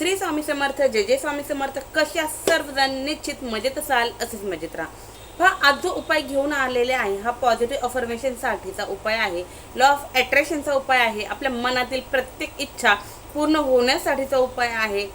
श्री स्वामी समर्थ जय जय स्वामी समर्थ कशा सर्वजण निश्चित मजेत असाल असेच मजेत राहा. हा आज जो उपाय घेऊन आलेले आहे हा पॉझिटिव्ह अफर्मेशनसाठीचा उपाय आहे लॉ ऑफ अट्रॅक्शनचा उपाय आहे आपल्या मनातील प्रत्येक इच्छा पूर्ण होण्यासाठीचा उपाय आहे.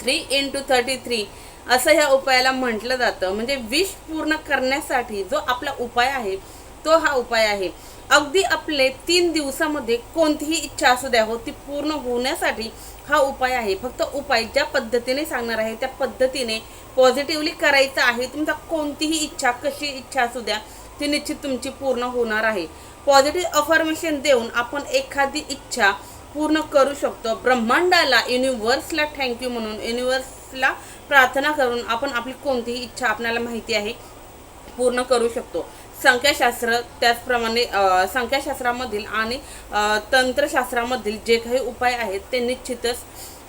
थ्री इंटू थर्टी थ्री असं ह्या उपायाला म्हटलं जातं. म्हणजे विश पूर्ण करण्यासाठी जो आपला उपाय आहे तो हा उपाय आहे. अगदी आपले तीन दिवसामध्ये कोणतीही इच्छा असू द्या हो ती पूर्ण होण्यासाठी हा उपाय आहे. फक्त उपाय ज्या पद्धतीने सांगणार आहे त्या पद्धतीने पॉझिटिव्हली करायचा आहे. तुमचा कोणतीही इच्छा कशी इच्छा असू द्या ती निश्चित तुमची पूर्ण होणार आहे. पॉझिटिव्ह अफर्मेशन देऊन आपण एखादी इच्छा पूर्ण करू शकतो. ब्रह्मांडाला युनिव्हर्सला थँक्यू म्हणून युनिव्हर्सला प्रार्थना करून आपण आपली कोणतीही इच्छा आपल्याला माहिती आहे पूर्ण करू शकतो. संख्याशास्त्र त्याचप्रमाणे संख्याशास्त्रामधील आणि तंत्रशास्त्रामधील जे काही उपाय आहेत ते निश्चितच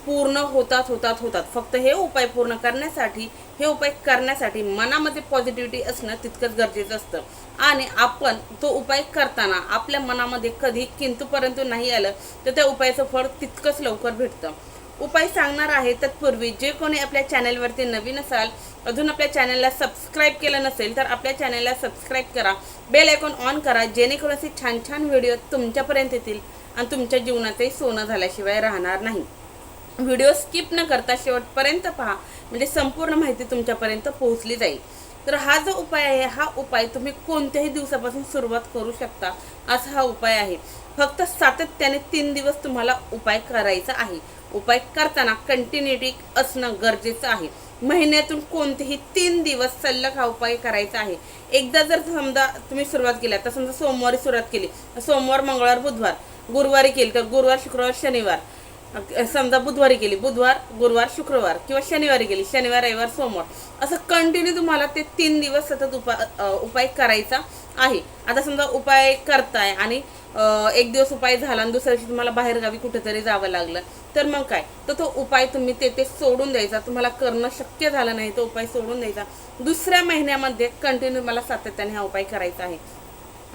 पूर्ण होतात होतात होतात. फक्त हे उपाय पूर्ण करण्यासाठी हे उपाय करण्यासाठी मनामध्ये पॉझिटिव्हिटी असणं तितकंच गरजेचं असतं. आणि आपण तो उपाय करताना आपल्या मनामध्ये कधी किंतु परंतु नाही आलं तर त्या उपायाचं फळ तितकंच लवकर भेटतं. उपाय सांगणार आहे तत्पूर्वी जे कोणी आपल्या चॅनलवरती नवीन असाल अजून आपल्या चॅनलला सबस्क्राईब केलं नसेल तर आपल्या चॅनलला सबस्क्राईब करा. बेल आयकॉन ऑन करा जेणेकरून असे छान छान व्हिडिओ तुमच्यापर्यंत येतील आणि तुमच्या जीवनातही सोनं झाल्याशिवाय राहणार नाही. व्हिडिओ स्किप न करता शेवटपर्यंत पहा म्हणजे संपूर्ण माहिती तुमच्यापर्यंत पोहोचली जाईल. तर हा जो उपाय आहे हा उपाय तुम्ही कोणत्याही दिवसापासून सुरुवात करू शकता असा हा उपाय आहे. फक्त सातत्याने तीन दिवस तुम्हाला उपाय करायचा आहे. उपाय करताना कंटिन्युटी असणं गरजेचं आहे. महिन्यातून कोणतेही तीन दिवस सल्लग हा उपाय करायचा आहे. एकदा जर समजा तुम्ही सुरुवात केली तर समजा सोमवारी सुरुवात केली सोमवार मंगळवार बुधवार गुरुवारी केली तर गुरुवार शुक्रवार शनिवार. समजा बुधवारी केली बुधवार गुरुवार शुक्रवार किंवा शनिवारी केली शनिवार रविवार सोमवार. असं कंटिन्यू तुम्हाला ते तीन दिवस सतत उपा उपाय करायचा आहे. आता समजा उपाय करताय आणि एक दिवस उपाय झाला आणि दुसऱ्या दिवशी तुम्हाला बाहेरगावी कुठेतरी जावं लागलं. तर मग काय? तर तो उपाय तुम्ही ते ते सोडून द्यायचा. तुम्हाला करणं शक्य झालं नाही तो उपाय सोडून द्यायचा. दुसऱ्या महिन्यामध्ये कंटिन्यू मला सातत्याने हा उपाय करायचा आहे.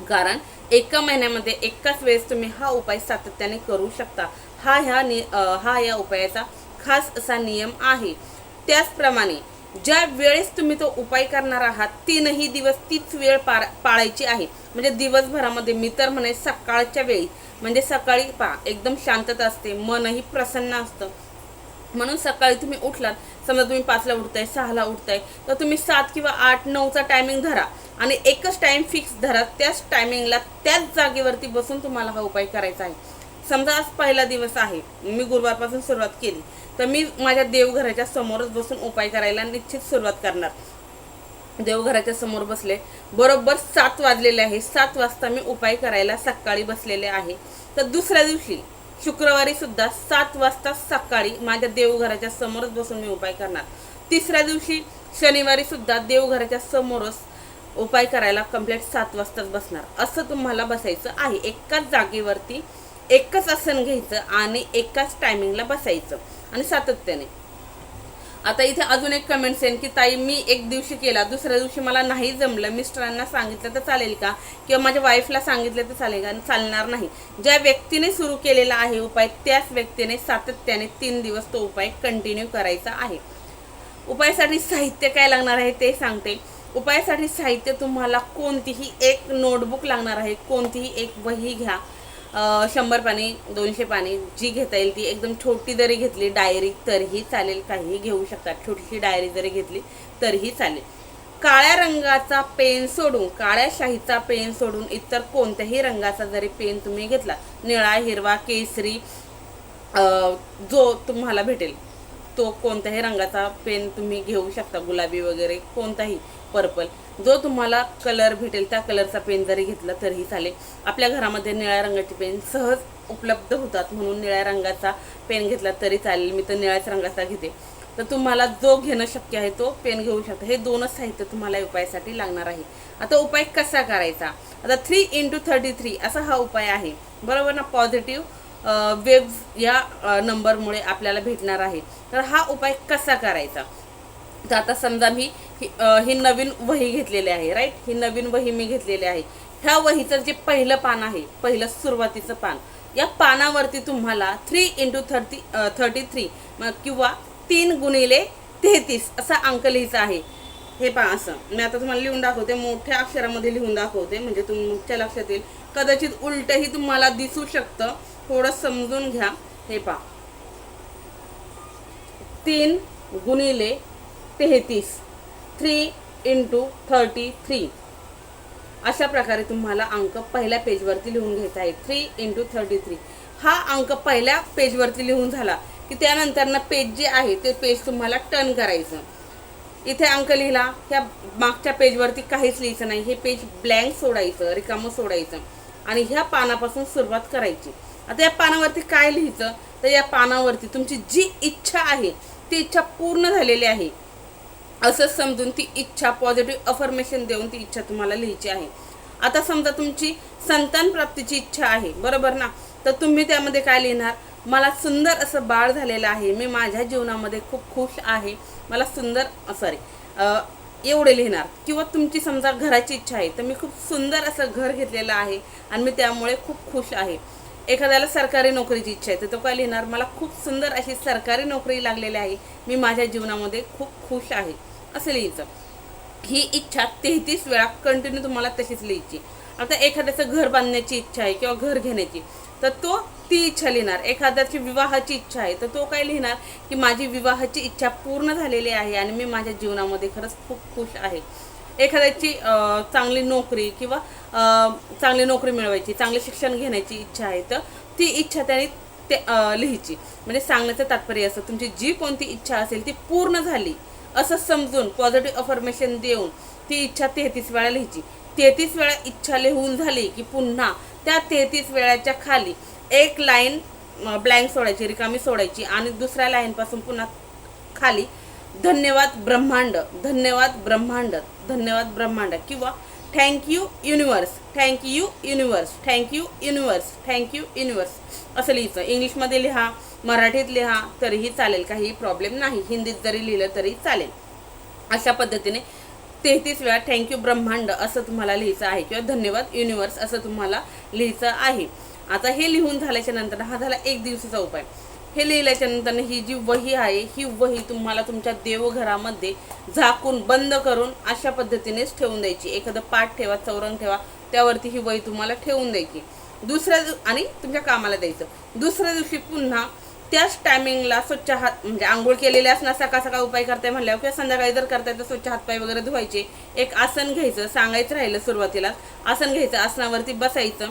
कारण एका महिन्यामध्ये एकाच वेळेस तुम्ही हा उपाय सातत्याने करू शकता. हा ह्या नि हा या उपायाचा खास असा नियम आहे. त्याचप्रमाणे ज्या वेळेस तुम्ही तो उपाय करणार आहात तीनही दिवस तीच वेळ पार पाळायची आहे. म्हणजे दिवसभरामध्ये मी तर म्हणे सकाळच्या वेळी. म्हणजे सकाळी पहा एकदम शांतता असते मनही प्रसन्न असतं. म्हणून सकाळी तुम्ही उठलात समजा तुम्ही पाचला उठताय सहाला उठताय तर तुम्ही सात किंवा आठ नऊचा टायमिंग धरा. आणि एकच टाइम फिक्स धरा त्याच टायमिंगला त्याच जागेवरती बसून तुम्हाला हा उपाय करायचा आहे. समजा आज पहिला दिवस आहे मी गुरुवारपासून सुरुवात केली. तर मी माझ्या देवघराच्या समोरच बसून उपाय करायला निश्चित सुरुवात करणार. देवघराच्या समोर बसले. बरोबर सात वाजलेले आहे. सात वाजता मी उपाय करायला सकाळी बसलेले आहे. तर दुसऱ्या दिवशी शुक्रवारी सुद्धा सात वाजता सकाळी माझ्या देवघराच्या समोरच बसून मी उपाय करणार. तिसऱ्या दिवशी शनिवारी सुद्धा देवघराच्या समोरच उपाय करायला कंप्लीट सात वाजताच बसणार. असं तुम्हाला बसायचं आहे. एकाच जागेवरती एकच आसन घ्यायचं आणि एकाच टायमिंगला बसायचं. आणि सातत्याने. आता इथे अजून एक कमेंट्स येईन की ताई मी एक दिवशी केला दुसऱ्या दिवशी मला नाही जमलं. मिस्टरांना सांगितलं तर चालेल का? किंवा माझ्या वाईफला सांगितलं तर चालेल का? चालणार नाही. ज्या व्यक्तीने सुरू केलेला आहे उपाय त्याच व्यक्तीने सातत्याने तीन दिवस तो उपाय कंटिन्यू करायचा आहे. उपायासाठी साहित्य काय लागणार आहे ते सांगते. उपायासाठी साहित्य तुम्हाला कोणतीही एक नोटबुक लागणार आहे. कोणतीही एक वही घ्या. शंभर पाणी दोनशे पाणी जी घेता येईल ती एकदम छोटी जरी घेतली डायरी तरीही चालेल. काहीही घेऊ शकतात छोटीशी डायरी जरी घेतली तरीही चालेल. काळ्या रंगाचा पेन सोडून काळ्या शाहीचा पेन सोडून इतर कोणत्याही रंगाचा जरी पेन तुम्ही घेतला निळा हिरवा केसरी जो तुम्हाला भेटेल. तो कोणत्याही रंगाचा पेन तुम्ही घेऊ शकता गुलाबी वगैरे कोणताही पर्पल. जो तुम्हाला कलर भेटेल त्या कलरचा पेन जरी घेतला तरीही चालेल. आपल्या घरामध्ये निळ्या रंगाचे पेन सहज उपलब्ध होतात म्हणून निळ्या रंगाचा पेन घेतला तरी चालेल. मी तर निळ्याच रंगाचा घेते. तर तुम्हाला जो घेणं शक्य आहे तो पेन घेऊ शकता. हे दोनच साहित्य तुम्हाला उपायासाठी लागणार आहे. आता उपाय कसा करायचा? आता थ्री इंटू थर्टी थ्री असा हा उपाय आहे. बरोबर ना? पॉझिटिव्ह वेब या नंबरमुळे आपल्याला भेटणार आहे. तर हा उपाय कसा करायचा? तर आता समजा मी ही ही नवीन वही घेतलेली आहे राईट ही नवीन वही मी घेतलेली आहे. ह्या वहीचं जे पहिलं पान आहे पहिलं सुरुवातीचं पान या पानावरती तुम्हाला three into thirty thirty three किंवा तीन गुणिले तेहतीस असा अंक लिहायचा आहे. हे पहा असं. मी आता तुम्हाला लिहून दाखवते मोठ्या अक्षरामध्ये लिहून दाखवते म्हणजे तुमच्या लक्षात येईल. कदाचित उलटही तुम्हाला दिसू शकतं. थोडं समजून घ्या. हे पहा. तीन गुणिले तेहतीस. थ्री इंटू थर्टी थ्री अशा प्रकारे तुम्हाला अंक पहिल्या पेजवरती लिहून घ्यायचा आहे थ्री इंटू थर्टी थ्री हा अंक पहिल्या पेजवरती लिहून झाला की त्यानंतरनं पेज जे आहे ते पेज तुम्हाला टर्न करायचं. इथे अंक लिहिला. ह्या मागच्या पेजवरती काहीच लिहायचं नाही. हे पेज ब्लँक सोडायचं रिकामं सोडायचं. आणि ह्या पानापासून सुरुवात करायची. आता या पानावरती काय लिहायचं तर या पानावरती तुमची जी इच्छा आहे ती इच्छा पूर्ण झालेली आहे. असं समजून ती इच्छा पॉझिटिव्ह अफर्मेशन देऊन ती इच्छा तुम्हाला लिहायची आहे. आता समजा तुमची संतान प्राप्तीची इच्छा आहे बरोबर ना? तर तुम्ही त्यामध्ये काय लिहिणार? मला सुंदर असं बाळ झालेलं आहे मी माझ्या जीवनामध्ये खूप खुश आहे मला सुंदर सॉरी एवढे लिहिणार. किंवा तुमची समजा घराची इच्छा आहे तर मी खूप सुंदर असं घर घेतलेलं आहे आणि मी त्यामुळे खूप खुश आहे. एखाद्याला सरकारी नोकरीची इच्छा आहे तर तो काय लिहिणार मला खूप सुंदर अशी सरकारी नोकरी लागलेली आहे. मी माझ्या जीवनामध्ये खूप खुश आहे. असं लिहायचं. ही इच्छा तेहतीस वेळा कंटिन्यू तुम्हाला तशीच लिहायची. आता एखाद्याचं घर बांधण्याची इच्छा आहे किंवा घर घेण्याची तर तो ती इच्छा लिहिणार. एखाद्याची विवाहाची इच्छा आहे तर तो काय लिहिणार की माझी विवाहाची इच्छा पूर्ण झालेली आहे आणि मी माझ्या जीवनामध्ये खरंच खूप खुश आहे. एखाद्याची चांगली नोकरी किंवा चांगली नोकरी मिळवायची चांगले शिक्षण घेण्याची इच्छा आहे तर ती इच्छा त्याने ते लिहायची म्हणजे सांगण्याचं तात्पर्य असं तुमची जी कोणती इच्छा असेल ती पूर्ण झाली असं समजून पॉझिटिव्ह अफर्मेशन देऊन ती इच्छा तेहतीस वेळा लिहायची तेहतीस वेळा इच्छा लिहून झाली की पुन्हा त्या तेहतीस वेळाच्या खाली एक लाईन ब्लँक सोडायची रिकामी सोडायची आणि दुसऱ्या लाईनपासून पुन्हा खाली धन्यवाद ब्रह्मांड धन्यवाद ब्रह्मांड धन्यवाद ब्रह्मांड किंवा thank you universe thank you universe thank you universe thank you universe असं लिहायचं इंग्लिशमध्ये लिहा मराठीत लिहा तरीही चालेल. काही प्रॉब्लेम नाही. हिंदीत जरी लिहिलं तरी चालेल. अशा पद्धतीने तेहतीस वेळा थँक्यू ब्रह्मांड असं तुम्हाला लिहायचं आहे किंवा धन्यवाद युनिवर्स असं तुम्हाला लिहायचं आहे. आता हे लिहून झाल्याच्यानंतर हा झाला एक दिवसाचा उपाय. हे लिहिल्याच्या नंतर ही जी वही आहे ही वही तुम्हाला तुमच्या देवघरामध्ये झाकून बंद करून अशा पद्धतीनेच ठेवून द्यायची. एखादं पाठ ठेवा चौरंग ठेवा त्यावरती ही वही तुम्हाला ठेवून द्यायची. दुसऱ्या दिव- आणि तुमच्या कामाला द्यायचं. दुसऱ्या दिवशी पुन्हा त्याच टायमिंगला स्वच्छ हात म्हणजे आंघोळ केलेले असणार सकाळ सकाळ उपाय करताय म्हणल्यावर किंवा संध्याकाळी जर करताय तर स्वच्छ हातपाय वगैरे धुवायचे. एक आसन घ्यायचं सांगायचं राहिलं सुरुवातीला. आसन घ्यायचं आसनावरती बसायचं.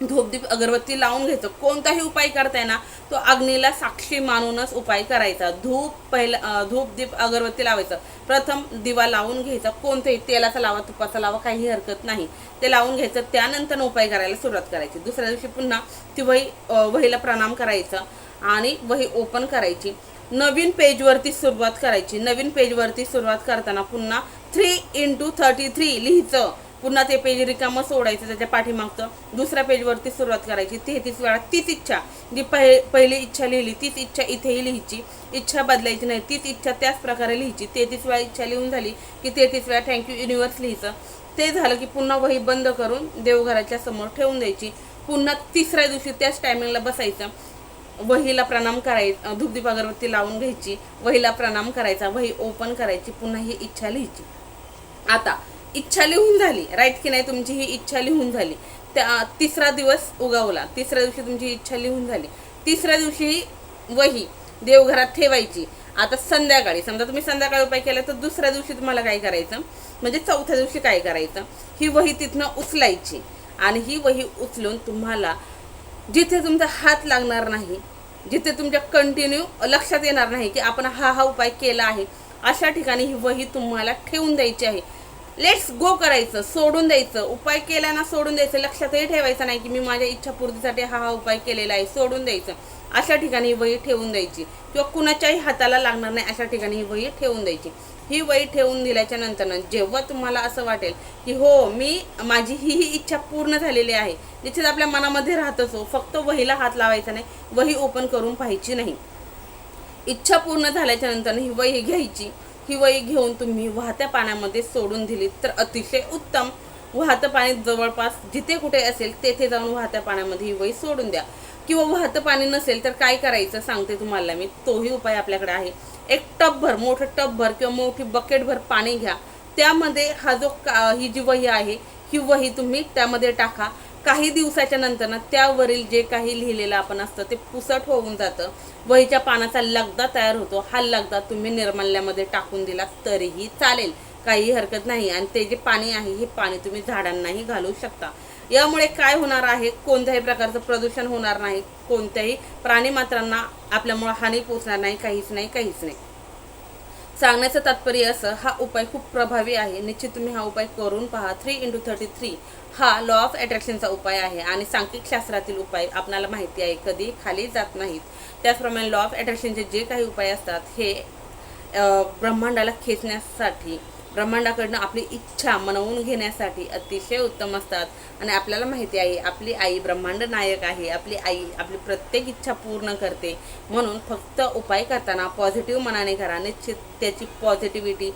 धूपदीप अगरबत्ती लावून घ्यायचं कोणताही उपाय करताय ना तो अग्नीला साक्षी मानूनच उपाय करायचा. धूप पहिला धूपदीप धूप दीप अगरबत्ती लावायचं. प्रथम दिवा लावून घ्यायचा. कोणताही तेलाचा लावा तुपाचा लावा काही हरकत नाही. ते लावून घ्यायचं. त्यानंतर उपाय करायला सुरुवात करायची. दुसऱ्या दिवशी पुन्हा ती वही वहीला प्रणाम करायचं आणि वही ओपन करायची. नवीन पेजवरती सुरुवात करायची. नवीन पेजवरती सुरुवात करताना पुन्हा थ्री इंटू थर्टी थ्री लिहायचं. पुन्हा ते पेज रिकामं सोडायचं त्याच्या पाठीमागचं दुसऱ्या पेजवरती सुरुवात करायची. तेहतीस वेळा तीच इच्छा. जी पहि पहिली इच्छा लिहिली तीच इच्छा इथेही लिहायची. इच्छा बदलायची नाही तीच इच्छा त्याच प्रकारे लिहायची. तेहतीस वेळा इच्छा लिहून झाली की तेहतीस वेळा थँक्यू युनिवर्स लिहायचं. ते झालं की पुन्हा वही बंद करून देवघराच्या समोर ठेवून द्यायची. पुन्हा तिसऱ्या दिवशी त्याच टायमिंगला बसायचं. वहीला प्रणाम करायचं धुपदीप अगरबत्ती लावून घ्यायची. वहीला प्रणाम करायचा. वही ओपन करायची. पुन्हा ही इच्छा लिहायची. आता इच्छा लिहून झाली राईट की नाही तुमची ही इच्छा लिहून झाली. त्या तिसरा दिवस उगवला. तिसऱ्या दिवशी तुमची इच्छा लिहून झाली. तिसऱ्या दिवशी ही वही देवघरात ठेवायची. आता संध्याकाळी समजा तुम्ही संध्याकाळी उपाय केला तर दुसऱ्या दिवशी तुम्हाला काय करायचं? म्हणजे चौथ्या दिवशी काय करायचं? ही वही तिथनं उचलायची. आणि ही वही उचलून तुम्हाला जिथे तुमचा हात लागणार नाही जिथे तुमच्या कंटिन्यू लक्षात येणार नाही की आपण हा हा उपाय केला आहे अशा ठिकाणी ही वही तुम्हाला ठेवून द्यायची आहे. लेट्स गो करायचं सोडून द्यायचं. उपाय केला ना सोडून द्यायचं. लक्षातही ठेवायचं नाही की मी माझ्या इच्छापूर्तीसाठी हा हा उपाय केलेला आहे सोडून द्यायचं. अशा ठिकाणी ही वही ठेवून द्यायची. किंवा कुणाच्याही हाताला लागणार नाही अशा ठिकाणी ही वही ठेवून द्यायची. ही वही ठेवून दिल्याच्या नंतरनं जेव्हा तुम्हाला असं वाटेल की हो मी माझी ही ही इच्छा पूर्ण झालेली आहे. निश्चित आपल्या मनामध्ये राहतच हो. फक्त वहीला हात लावायचा नाही वही ओपन करून पाहायची नाही. इच्छा पूर्ण झाल्याच्यानंतर ही वही घ्यायची. ही वही घेऊन तुम्ही वाहत्या पाण्यामध्ये सोडून दिली तर अतिशय उत्तम. वाहतं पाणी जवळपास जिथे कुठे असेल तेथे जाऊन वाहत्या पाण्यामध्ये ही वही सोडून द्या. किंवा वाहतं पाणी नसेल तर काय करायचं सांगते तुम्हाला मी. तोही उपाय आपल्याकडे आहे. एक टबभर मोठं टबभर किंवा मोठी बकेटभर पाणी घ्या. त्यामध्ये हा जो का ही जी वही आहे ही वही तुम्ही त्यामध्ये टाका. काही दिवसाच्या नंतर ना त्यावरील जे काही लिहिलेलं आपण असतं ते पुसट होऊन जातं. वहीच्या पानाचा लगदा तयार होतो. हा लगदा तुम्ही निर्मल्यामध्ये टाकून दिला तरीही चालेल. काही हरकत नाही. आणि ते जे पाणी आहे हे पाणी तुम्ही झाडांनाही घालू शकता. यामुळे काय होणार आहे? कोणत्याही प्रकारचं प्रदूषण होणार नाही. कोणत्याही प्राणीमात्रांना आपल्यामुळं हानी पोचणार नाही. काहीच नाही काहीच नाही. सांगण्याचं तात्पर्य असं हा उपाय खूप प्रभावी आहे. निश्चित तुम्ही हा उपाय करून पहा. थ्री इंटू थर्टी थ्री हा लॉ ऑफ अट्रॅक्शनचा उपाय आहे आणि सांख्यिक शास्त्रातील उपाय आपणाला माहिती आहे कधी खाली जात नाहीत. त्याचप्रमाणे लॉ ऑफ अट्रॅक्शनचे जे काही उपाय असतात हे ब्रह्मांडाला खेचण्यासाठी ब्रह्मांडाकडनं आपली इच्छा मनवून घेण्यासाठी अतिशय उत्तम असतात. आणि आपल्याला माहिती आहे आपली आई ब्रह्मांड नायक आहे आपली आई आपली प्रत्येक इच्छा पूर्ण करते. म्हणून फक्त उपाय करताना पॉझिटिव्ह मनाने करा. निश्चित त्याची पॉझिटिव्हिटी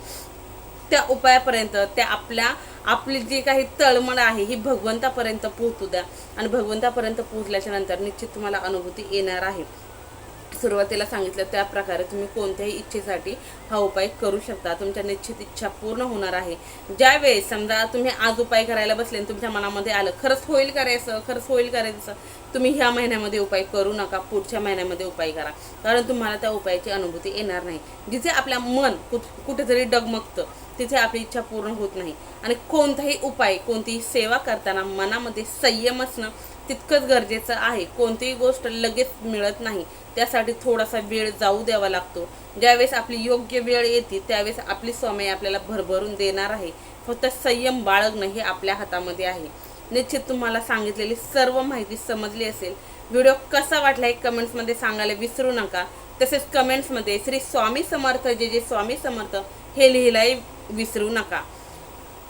त्या उपायापर्यंत त्या आपल्या आपली जी काही तळमळ आहे ही भगवंतापर्यंत पोहोचू द्या. आणि भगवंतापर्यंत पोहोचल्याच्या नंतर निश्चित तुम्हाला अनुभूती येणार आहे. सुरुवातीला सांगितलं त्या प्रकारे तुम्ही कोणत्याही इच्छेसाठी हा उपाय करू शकता. तुमच्या निश्चित इच्छा पूर्ण होणार आहे. ज्यावेळेस समजा तुम्ही आज उपाय करायला बसले आणि तुमच्या मनामध्ये आलं खरंच होईल करायचं खरंच होईल करायचं तुम्ही ह्या महिन्यामध्ये उपाय करू नका. पुढच्या महिन्यामध्ये उपाय करा. कारण तुम्हाला त्या उपायाची अनुभूती येणार नाही. जिथे आपल्या मन कुठ कुठेतरी डगमगतं तिथे आपली इच्छा पूर्ण होत नाही. आणि कोणताही उपाय कोणतीही सेवा करताना मनामध्ये संयम असणं तितकंच गरजेचं आहे. कोणतीही गोष्ट लगेच मिळत नाही. त्यासाठी थोडासा वेळ जाऊ द्यावा लागतो. ज्यावेळेस आपली योग्य वेळ येते त्यावेळेस आपली स्वामी आपल्याला भरभरून देणार आहे. फक्त संयम बाळगणं हे आपल्या हातामध्ये आहे. निश्चित तुम्हाला सांगितलेली सर्व माहिती समजली असेल. व्हिडिओ कसा वाटला हे कमेंट्समध्ये सांगायला विसरू नका. तसेच कमेंट्समध्ये श्री स्वामी समर्थ जे जे स्वामी समर्थ हे लिहिलाही विसरू नका.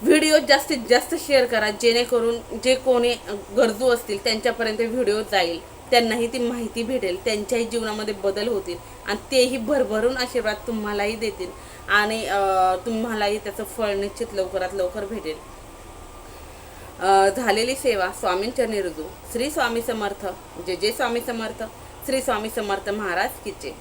व्हिडिओ जास्तीत जास्त शेअर करा जेणेकरून जे कोणी गरजू असतील त्यांच्यापर्यंत व्हिडिओ जाईल. त्यांनाही ती माहिती भेटेल त्यांच्याही जीवनामध्ये बदल होतील आणि तेही भरभरून आशीर्वाद तुम्हालाही देतील आणि अं, तुम्हालाही त्याचं फळ निश्चित लवकरात लवकर भेटेल. अं, झालेली सेवा स्वामींचरणी रुजू श्री स्वामी समर्थ जे जे स्वामी समर्थ श्री स्वामी समर्थ महाराज किचे